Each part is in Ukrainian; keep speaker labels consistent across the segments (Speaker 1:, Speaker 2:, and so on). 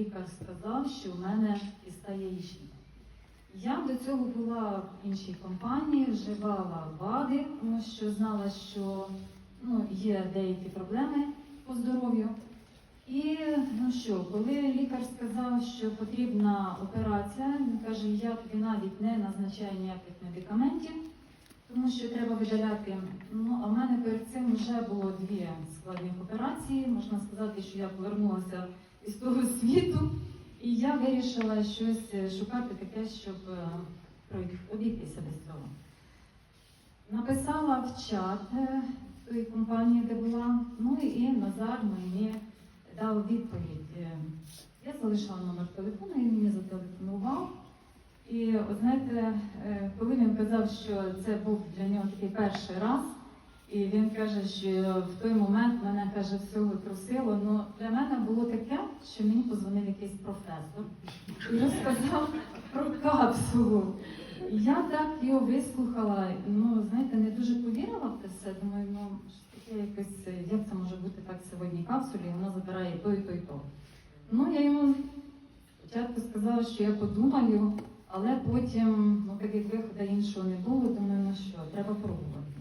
Speaker 1: лікар сказав, що в мене кіста яєчника. Я до цього була в іншій компанії, вживала БАДи, тому що знала, що ну, є деякі проблеми по здоров'ю. І ну що, коли лікар сказав, що потрібна операція, він каже, я тобі навіть не назначаю ніяких медикаментів, тому що треба видаляти. Ну, а в мене перед цим вже було дві складних операції. Можна сказати, що я повернулася із того світу, і я вирішила щось е, шукати таке, щоб е, обійтися без цього. Написала в чат е, тої компанії, де була, ну і Назар мені дав відповідь. Я залишила номер телефону, він мені зателефонував. І от знаєте, коли він казав, що це був для нього такий перший раз, і він каже, що в той момент мене каже, всього трусило. Ну для мене було таке, що мені позвонив якийсь професор і розказав про капсулу. Я так його вислухала, ну знаєте, не дуже повірила в це все. Думаю, ну таке якось, як це може бути так сьогодні капсулі, і вона забирає то і то і то. Ну я йому спочатку сказала, що я подумаю, але потім, ну так як виходу іншого не було, думаю, ну що, треба пробувати.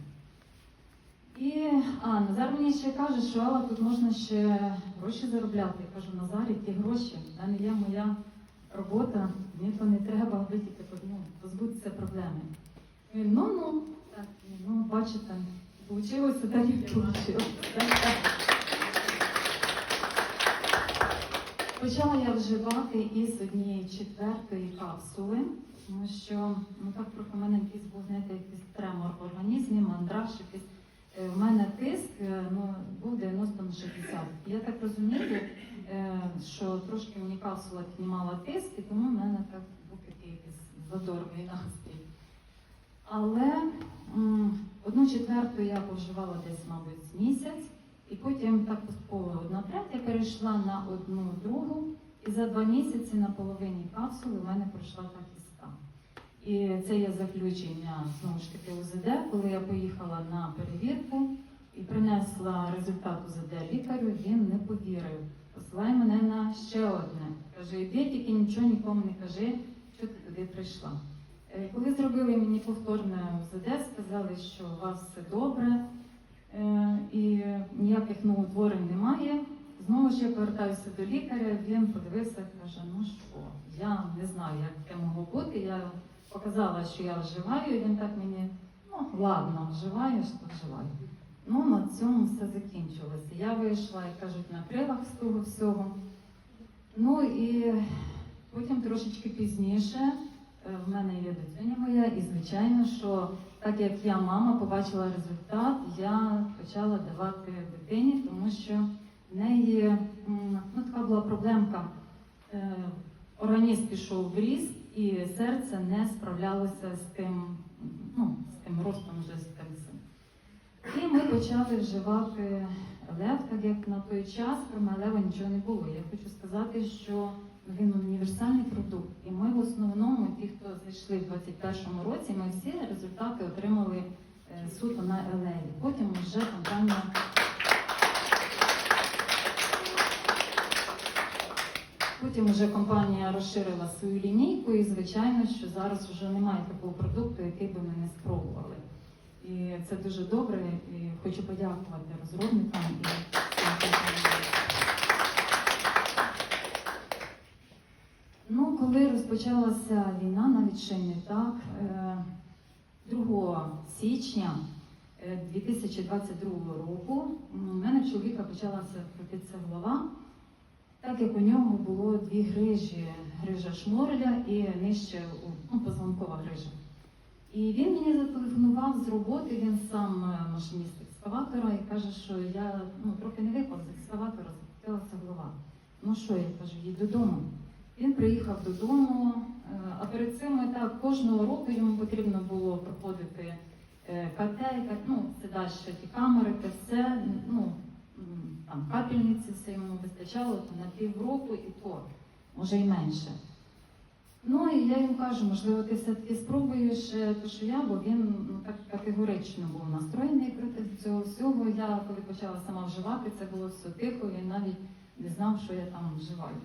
Speaker 1: І а, Назар мені ще каже, що Алла, тут можна ще гроші заробляти. Я кажу, Назар, які гроші? В мене є моя робота, мені то не треба, ви тільки ну, позбутися проблеми. Він, ну ну, так, ну бачите, вийшло так і вийшло. Почала я вживати із однієї четвертої капсули, тому що ну так трохи мене якийсь був знаєте, якийсь тремор в організмі, мандраж, якийсь. Е, В мене тиск е, ну, був 90 на 60. Я так розумію, е, що трошки мені капсула піднімала тиск, і тому в мене так був якийсь задорний настрій. Але одну четверту я поживала десь, мабуть, місяць. І потім так поступово одна третя перейшла на одну другу, і за два місяці на половині капсули в мене пройшла та кіста. І це є заключення знову ж таки УЗД, коли я поїхала на перевірку і принесла результат УЗД лікарю, він не повірив. Посилай мене на ще одне. Каже, іди, тільки нічого нікому не кажи, що ти туди прийшла. Е, Коли зробили мені повторне УЗД, сказали, що у вас все добре. Е, і ніяких новоутворень немає. Знову ж я повертаюся до лікаря, він подивився каже, ну що, я не знаю, як таке могло бути. Я показала, що я вживаю, і він так мені, ну ладно, вживаєш, то вживаю. Ну, на цьому все закінчилося. Я вийшла, як кажуть, на крилах з того всього. Ну і потім трошечки пізніше е, в мене є дитиня моя, і звичайно, що так як я мама побачила результат, я почала давати дитині, тому що в неї ну, така була проблемка. Е, Організм пішов в ріст, і серце не справлялося з тим, ну, з тим ростом вже з тим всім. І ми почали вживати лев, так як на той час про лева нічого не було. Я хочу сказати, що він універсальний продукт. І ми в основному, ті, хто зайшли в 21-му році, ми всі результати отримали е, суто на елеві. Потім вже компанія. Потім вже компанія розширила свою лінійку, і звичайно, що зараз вже немає такого продукту, який би ми не спробували. І це дуже добре. І хочу подякувати розробникам і. Ну, коли розпочалася війна, навіть ще не так, е, 2 січня е, 2022 року у мене чоловіка почалася крутитися голова, так як у нього було дві грижі, грижа шморля і нижче ну, позвонкова грижа. І він мені зателефонував з роботи, він сам е, машиніст екскаватора і каже, що я ну, трохи не випав з екскаватора, закрутилася голова. Ну що, я кажу, їдь додому. Він приїхав додому, е, а перед цим так кожного року йому потрібно було проходити е, КТ, ну, це далі ті камери, те все, ну, там капельниці все йому вистачало то на півроку і то, може й менше. Ну і я йому кажу, можливо, ти все-таки спробуєш те, що я, бо він ну, так категорично був настроєний проти цього всього. Я коли почала сама вживати, це було все тихо, він навіть не знав, що я там вживаю.